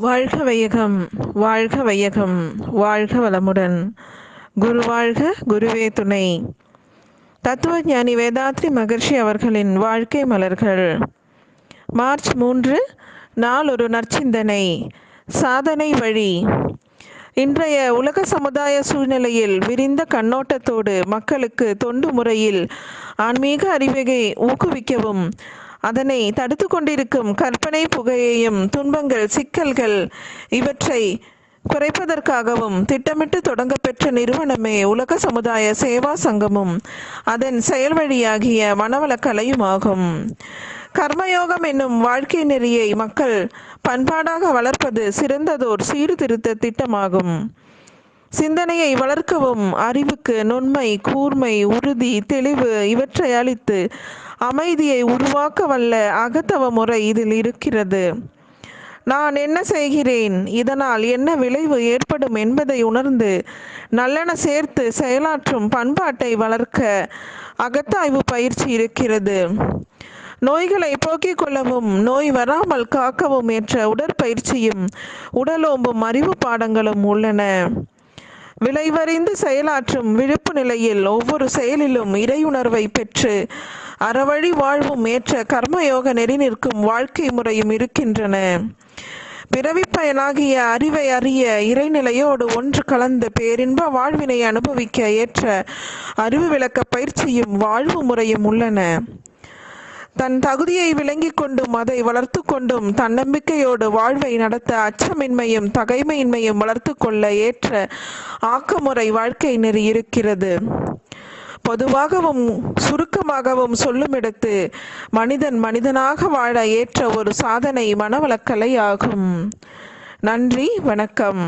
வாழ்க வையகம் வாழ்க வையகம் வாழ்க வளமுடன். குரு வாழ்க குருவே துணை. தத்துவஞானி வேதாத்ரி மகர்ஷி அவர்களின் வாழ்க்கை மலர்கள். மார்ச் மூன்று நாள் ஒரு நற்சிந்தனை. சாதனை வழி. இன்றைய உலக சமுதாய சூழ்நிலையில் விரிந்த கண்ணோட்டத்தோடு மக்களுக்கு தொண்டு முறையில் ஆன்மீக அறிவை ஊக்குவிக்கவும் அதனை தடுத்து கொண்டிருக்கும் கற்பனை புகையையும் துன்பங்கள் சிக்கல்கள் இவற்றை குறைப்பதற்காகவும் திட்டமிட்டு தொடங்கப்பெற்ற நிறுவனமே உலக சமுதாய சேவா சங்கமும் அதன் செயல் வழியாகிய மனவளக்கலையுமாகும் கர்மயோகம் என்னும் வாழ்க்கை நெறியை மக்கள் பண்பாடாக வளர்ப்பது சிறந்ததோர் சீர்திருத்த திட்டமாகும். சிந்தனையை வளர்க்கவும் அறிவுக்கு நுண்மை கூர்மை உறுதி தெளிவு இவற்றை அளித்து அமைதியை உருவாக்க வல்ல அகத்தவ முறை இதில் இருக்கிறது. நான் என்ன செய்கிறேன்? இதனால் என்ன விளைவு ஏற்படும் என்பதை உணர்ந்து நல்லென சேர்த்து செயலாற்றும் பண்பாட்டை வளர்க்க அகத்தாய்வு பயிற்சி இருக்கிறது. நோய்களை போக்கிக் கொள்ளவும் நோய் வராமல் காக்கவும் ஏற்ற உடற்பயிற்சியும் உடலோம்பும் அறிவு பாடங்களும் உள்ளன. விளைவறிந்து செயலாற்றும் விழிப்பு நிலையில் ஒவ்வொரு செயலிலும் இறையுணர்வை பெற்று அறவழி வாழ்வும் ஏற்ற கர்மயோக நெறி நிற்கும் வாழ்க்கை முறையும் இருக்கின்றன. பிறவி பயனாகிய அறிவை அறிய இறைநிலையோடு ஒன்று கலந்த பேரின்ப வாழ்வினை அனுபவிக்க ஏற்ற அறிவு விளக்க பயிற்சியும் வாழ்வு முறையும் உள்ளன. தன் தகுதியை விளங்கிக் கொண்டும் அதை வளர்த்து கொண்டும் தன்னம்பிக்கையோடு வாழ்வை நடத்த அச்சமின்மையும் தகைமையின்மையும் வளர்த்து கொள்ள ஏற்ற ஆக்கமுறை வாழ்க்கை நெறி இருக்கிறது. பொதுவாகவும் சுருக்கமாகவும் சொல்லுமிடத்து மனிதன் மனிதனாக வாழ ஏற்ற ஒரு சாதனை மனவளக்கலை ஆகும். நன்றி வணக்கம்.